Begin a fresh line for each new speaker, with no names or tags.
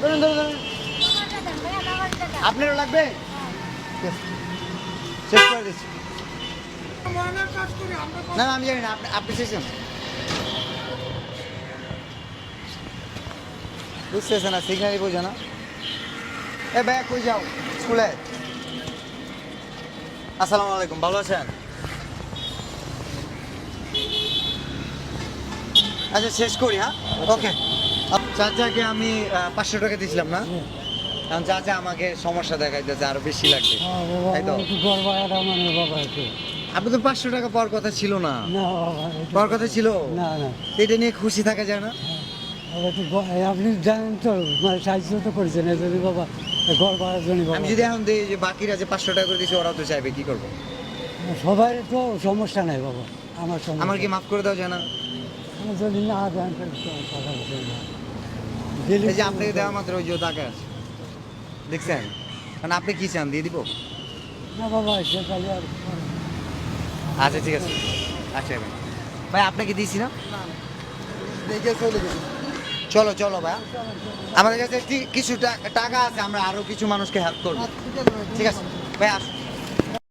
ধরুন ধরুন ধরুন। আপনারও লাগবে? শেষ করে দিচ্ছি। না আমি জানি না আপনি আপনি শেষেন বুঝতেছে না সিগনালি বোঝো না। এ ভাইয়া কই যাও? স্কুলে? আসসালামু আলাইকুম ভালো আছেন? আচ্ছা শেষ করি হ্যাঁ? ওকে চাচাকে আমি পাঁচশো টাকা দিয়েছিলাম না? এখন চাচা আমাকে সমস্যা দেখাইতেছে আরও বেশি লাগবে।
হ্যাঁ
তাই তো? আপনি তো পাঁচশো টাকা পাওয়ার কথা ছিল না? পাওয়ার কথা ছিল?
না না।
এটা নিয়ে খুশি থাকা যায় না?
এই আপনি জানেন তো মানে সাহায্য তো করেছেন যদি বাবা গড় বাড়ার জন্য
আমি যদি এখন দিই যে বাকিরা যে পাঁচশো টাকা করে দিয়েছে ওরাও তো চাইবে কি করব?
সবাই তো সমস্যা নাই বাবা আমার
আমার কি মাফ করে দেওয়া যায় না
যদি না দেন
এই যে আপনাকে দেওয়া মাত্র ওই যে টাকা আছে। দেখছেন? কারণ আপনি কি চান দিয়ে দিব?
না বাবা
আচ্ছা ঠিক আছে। আচ্ছা ভাই। ভাই আপনাকে দিয়েছি না?
চলো
চলো ভাই। আমাদের কাছে কিছু টাকা আছে আমরা আরও কিছু মানুষকে হেল্প করব। ঠিক আছে ভাই আসুন